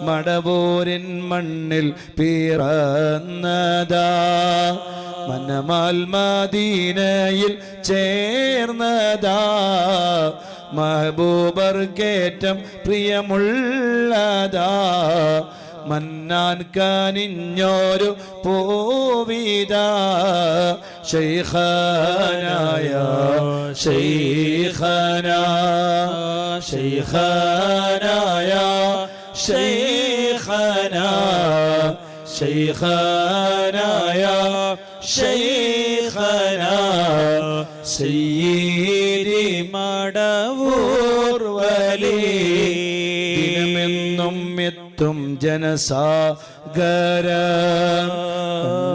മടവൂരിൻ മണ്ണിൽ പിറന്നതാ. മനമാൽ മദീനയിൽ ചേർന്നതാ. മഹബൂബർ കേറ്റം പ്രിയമുള്ളതാ. മന്നാൻ കനിഞ്ഞോരു പോവിത. ശൈഖനായ ശൈഖന. ശൈഖനായ ശൈഖന شيخنا ശൈഖന സയ്യിദി മടവൂർ വലി. ദിനമെന്നും എത്തും ജനസാഗര.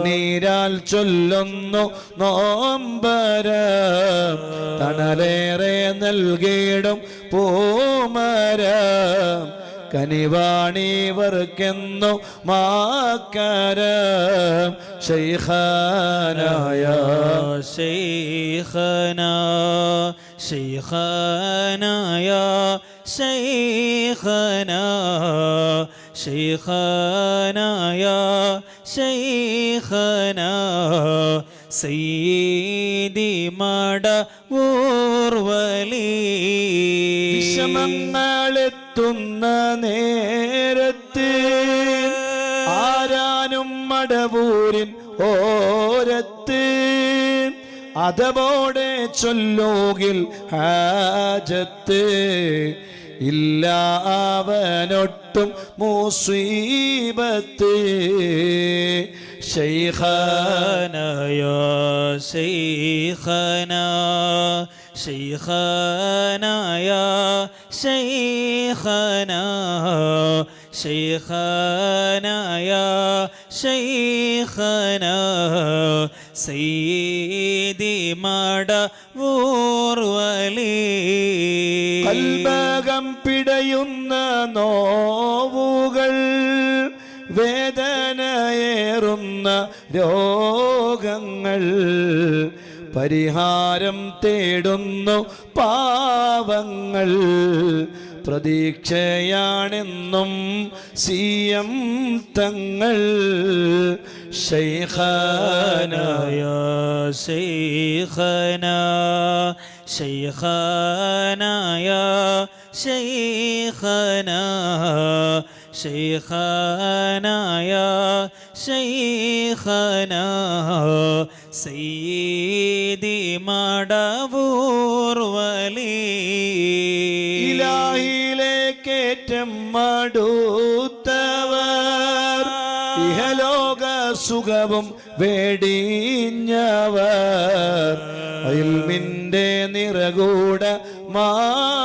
നീരാൽ ചൊല്ലുന്നു നോമ്പര. തണലേറെ നൽകിയിടും പൂമരം. കനിവാണിവർക്കെന്നു മാക്കര ശൈഖാനായ. ശൈഖന ശൈഖാനായ ശൈഖന ശൈഖാനായ ശൈഖന. സയ്യീദി മട ഊർവലി വിഷമങ്ങളെ എത്തുന്ന നേരത്ത് ആരാനും മടവൂരിൻ ഓരത്ത് അതവോടെ ചൊല്ലോകിൽ ഹാജത്ത് ഇല്ല അവനൊട്ടും മൂസീബത്ത്. ശൈഖനയോ ശൈഖന ശൈഖനയാ شيخنا يا شيخنا شيخنا يا شيخنا سيدي മടവൂർവലി കൽബകം പിടയുന്ന നോവുകൾ വേദനയേറുന്ന രോഗങ്ങൾ പരിഹാരം തേടുന്നു പാവങ്ങൾ. പ്രതീക്ഷയാണെന്നും സി എം തങ്ങൾ ശൈഖാനായ ശൈഖന. ശൈഖാനായ شيخنا يا شيخنا شيخنا يا شيخنا سيدي മടവൂർ വലി ഇലാഹിലേക്കേറ്റം മടുത്തവർ ഇഹലോക സുഖവും വേടിഞ്ഞവർ അയൽമിൻ്റെ നിറകൂട മാണവർ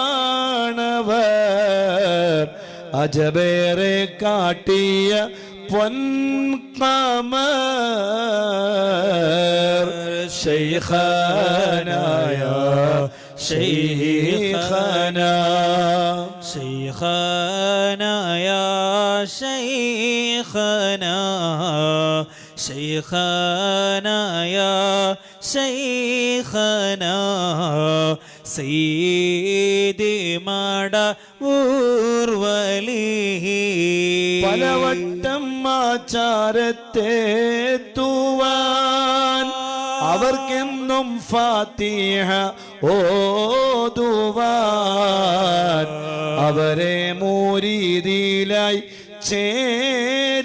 അജബേറെ കാട്ടിയ പൊൻകാമർ ശൈഖനായ ശൈഖന. ശൈഖനായ ശൈഖന. ശൈഖനായ ശൈഖന. സീതി മട ഊർവലി പലവട്ടം ആചാരത്തെ തൂവാൻ അവർക്കെന്നും ഫാത്തിഹ ഓതുവാൻ അവരെ മോരീതിയിലായി ചേരുവാൻ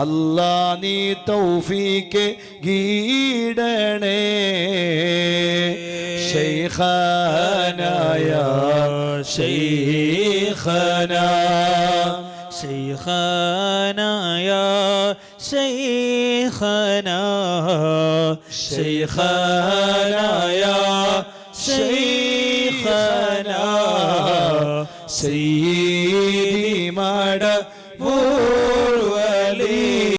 അല്ലാ നീ തൗഫീക്ക് ഗീടണേ ശൈഖാനാ شيخنا شيخنا يا شيخنا شيخنا يا شيخنا سيدنا